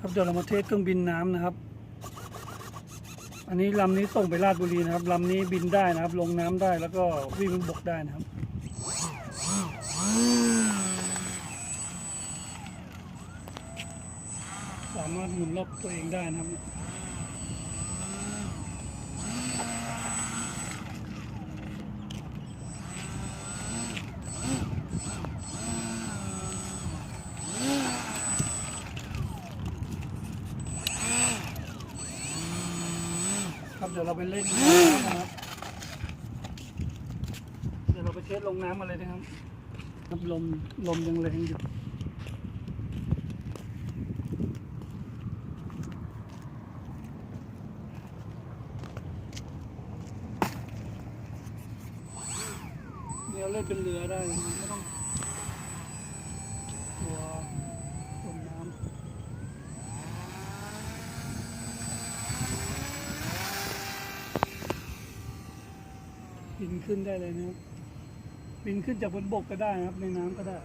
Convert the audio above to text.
ครับเดี๋ยวเรามาเทสเครื่องบินน้ำนะครับ อันนี้ลำนี้ส่งไปราชบุรีนะครับลำนี้บินได้นะครับ ลงน้ำได้แล้วก็วิ่งบกได้นะครับสามารถหมุนรอบตัวเองได้นะครับ ครับเดี๋ยวเราไปเล่นน้ำนะครับ เดี๋ยวเราไปเทสลงน้ำมาเลยนะครับครับลมลมยังแรงอยู่เดี๋ยวเล่นเป็นเรือได้ไม่ต้องกลัวจมน้ำ บินขึ้นได้เลยนะครับบินขึ้นจากบนบกก็ได้นะครับ ในน้ำก็ได้